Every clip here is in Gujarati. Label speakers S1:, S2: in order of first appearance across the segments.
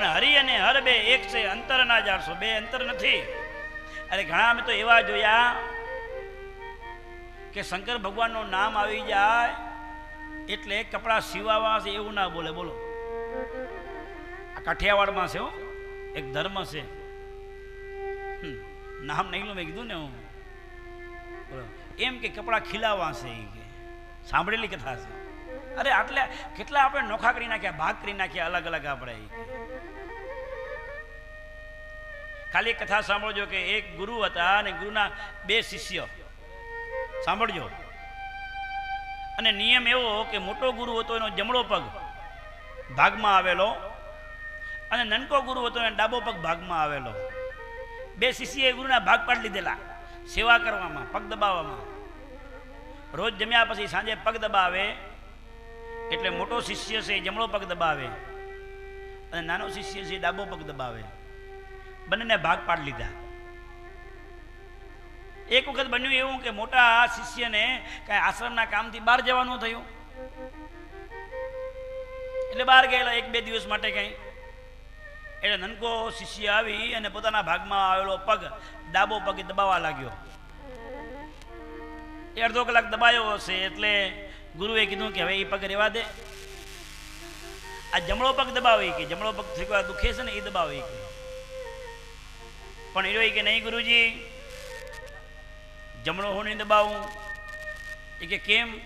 S1: પણ હરિ અને હર બે એક છે, અંતર ના જાણશો. બે અંતર નથી. અરે ઘણા અમે તો એવા જોયા કે શંકર ભગવાનનું નામ આવી જાય એટલે કપડાં સીવાવા છે એવું ના બોલે. બોલો. આ કાઠિયાવાડમાં છે એક ધર્મ છે. નામ નહીં લો, મેં કીધું ને હું. એમ કે કપડાં ખીલાવા છે કે. સાંભળેલી કથા છે. અરે આટલે કેટલા આપણે નોખા કરી નાખ્યા, ભાગ કરી નાખ્યા અલગ અલગ આપણે. ખાલી કથા સાંભળજો કે એક ગુરુ હતા અને ગુરુના બે શિષ્ય. સાંભળજો. અને નિયમ એવો કે મોટો ગુરુ હતો એનો જમણો પગ ભાગમાં આવેલો અને નનકો ગુરુ હતો એનો ડાબો પગ ભાગમાં આવેલો. બે શિષ્યએ ગુરુના ભાગ પાડી લીધેલા સેવા કરવામાં, પગ દબાવવામાં. રોજ જમ્યા પછી સાંજે પગ દબાવે એટલે મોટો શિષ્ય છે એ જમણો પગ દબાવે અને નાનો શિષ્ય છે ડાબો પગ દબાવે. બંનેને ભાગ પાડી લીધા. એક વખત બન્યું એવું કે મોટા શિષ્યને કાંઈ આશ્રમના કામથી બહાર જવાનું થયું. એટલે બહાર ગયેલા એક બે દિવસ માટે કંઈ. એટલે નનકો શિષ્ય આવી અને પોતાના ભાગમાં આવેલો પગ, ડાબો પગ દબાવવા લાગ્યો. એ અડધો કલાક દબાયો હશે એટલે ગુરુએ કીધું કે હવે એ પગ રેવા દે. આ જમણો પગ દબાવે કે જમણો પગ થોડીક દુખે છે ને એ દબાવે કે. પણ એ કે નહીં ગુરુજી? જમણો હું નહીં દબાવું. એ કે કેમ?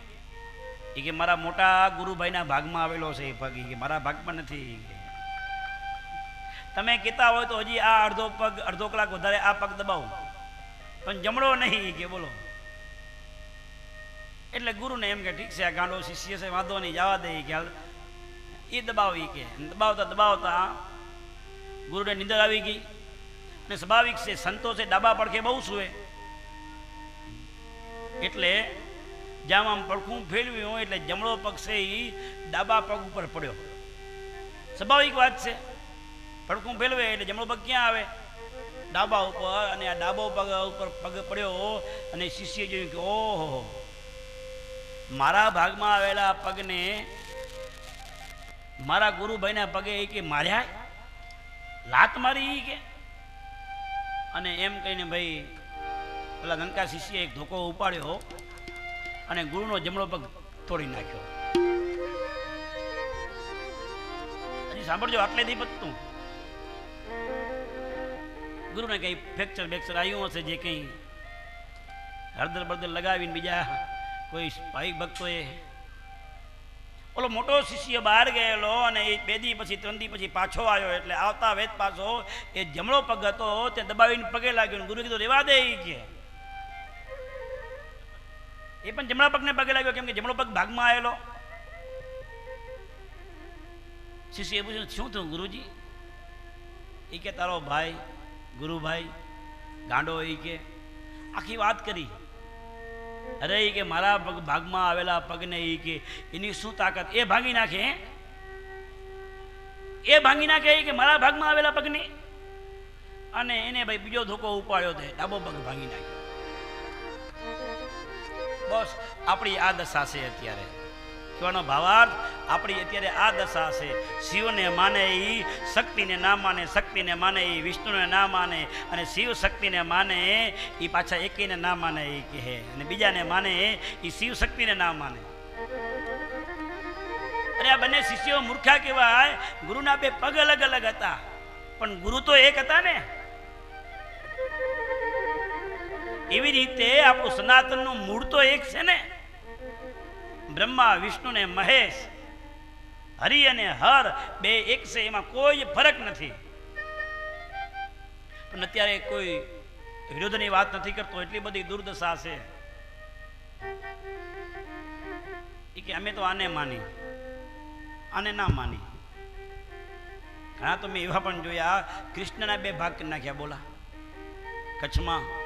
S1: એ કે મારા મોટા ગુરુભાઈના ભાગમાં આવેલો છે એ પગ. એ કે મારા ભાગમાં નથી. તમે કહેતા હોય તો હજી આ અડધો પગ, અડધો કલાક વધારે આ પગ દબાવો. પણ જમણો નહીં. કે બોલો. એટલે ગુરુને એમ કે ઠીક છે, આ ગાંડો શિષ્ય છે, વાંધો નહીં, જવા દે. કે હાલ. એ દબાવી કે. દબાવતા દબાવતા ગુરુને નિંદર આવી ગઈ. અને સ્વાભાવિક છે સંતો છે ડાબા પડખે બહુ સુવે. એટલે જામ આમ પડખું ફેરવ્યું હોય એટલે જમણો છે એ ડાબા પગ ઉપર પડ્યો સ્વાભાવિક વાત છે. પડખું ફેલવે એટલે જમણો પગ ક્યાં આવે? ડાબા ઉપર અને આ ડાબો પગ ઉપર પગ પડ્યો અને શિષ્ય જોયું કે, ઓહો, મારા ભાગમાં આવેલા પગને મારા ગુરુભાઈના પગે એ કે માર્યા? લાત મારી કે? અને એમ કહીને ભાઈ, પેલા નનકા શિષ્યએ એક ધોકો ઉપાડ્યો અને ગુરુનો જમણો પગ તોડી નાખ્યો. હજી સાંભળજો, આટલે નહીં પતું ગુરુને કઈ ફ્રેક્ચર બેક્ચર આવ્યું હશે જે કંઈ હળદર બળદર લગાવીને બીજા કોઈ ભાઈ ભક્તોએ ઓલો મોટો શિષ્ય બહાર ગયેલો અને એ બે દી પછી, ત્રણ દી પછી પાછો આવ્યો એટલે આવતા વેત પાછો એ જમણો પગ હતો, તે દબાવીને પગે લાગ્યો ગુરુ કીધું, રેવા દે કે. એ પણ જમણા પગને પગે લાગ્યો, કેમ કે જમણો પગ ભાગમાં આવેલો. શિષ્ય એ પૂછ્યું, શું થયું ગુરુજી? એ કે, તારો ભાઈ, ગુરુભાઈ, ગાંડો એ કે. આખી વાત કરી. અરે કે મારા ભાગમાં આવેલા પગને એ કે એની શું તાકાત? એ ભાંગી નાખે? એ ભાંગી નાખે કે મારા ભાગમાં આવેલા પગને? અને એને ભાઈ બીજો ધોકો ઉપાડ્યો છે ડાબો પગ ભાંગી નાખ્યો. બસ, આપણી આ દશા છે અત્યારે. કહેવાનો ભાવાર્થ આપણી અત્યારે આ દશા છે. શિવને માને એ શક્તિને ના માને, શક્તિને માને એ વિષ્ણુને ના માને અને શિવ શક્તિને માને એ પાછા એકીને ના માને એ કહે. અને બીજાને માને એ શિવ શક્તિને ના માને. અરે આ બંને શિષ્યો મૂર્ખા કહેવાય. ગુરુના બે પગ અલગ અલગ હતા. પણ ગુરુ તો એક હતા ને. એવી રીતે આપણું સનાતનનું મૂળ તો એક છે ને. બ્રહ્મા, વિષ્ણુ ને મહેશ, હરિ અને હર બે એક છે, એમાં કોઈ ફરક નથી. પણ અત્યારે કોઈ વિરોધની વાત નથી કરતો, એટલી બધી દુર્દશા છે. એ કે અમે તો આને માની, આને ના માની. ઘણા તો મેં એવા પણ જોયા કૃષ્ણના બે ભાગ નાખ્યા, બોલા. કચ્છમાં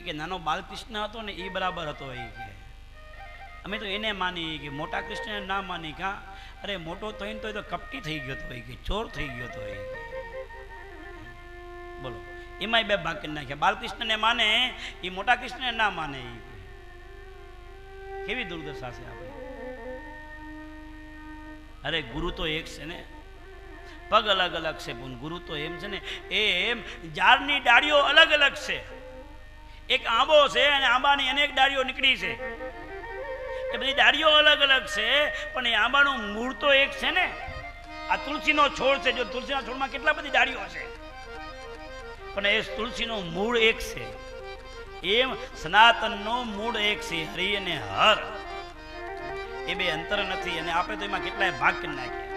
S1: કે નાનો બાલકૃષ્ણ હતો ને એ બરાબર હતો એ કે. અમે તો એને માની કે મોટા કૃષ્ણને ના માની કા અરે મોટો થઈને તો એ તો કપટી થઈ ગયો હતો એ કે, ચોર થઈ ગયો હતો એ બોલો, એમાંય બે ભાગ કરી નાખ્યા. બાલકૃષ્ણને માને, એ મોટા કૃષ્ણને ના માને કેવી દુર્દશા છે આપણે. અરે ગુરુ તો એક છે ને. પગ અલગ અલગ છે, પણ ગુરુ તો એમ છે ને, એમ ઝાડની ડાળીઓ અલગ અલગ છે. એક આંબો છે અને આંબાની અનેક ડાળીઓ નીકળી છે. એ બધી ડાળીઓ અલગ અલગ છે, પણ એ આંબાનું મૂળ તો એક છે ને. આ તુલસીનો છોડ છે, જો તુલસીના છોડમાં કેટલા બધી ડાળીઓ છે. પણ એ તુલસીનું મૂળ એક છે. એમ સનાતનનો મૂળ એક છે, હરિ અને હર. એ બે અંતર નથી, અને આપણે તો એમાં કેટલાય ભાગ કરી નાખ્યા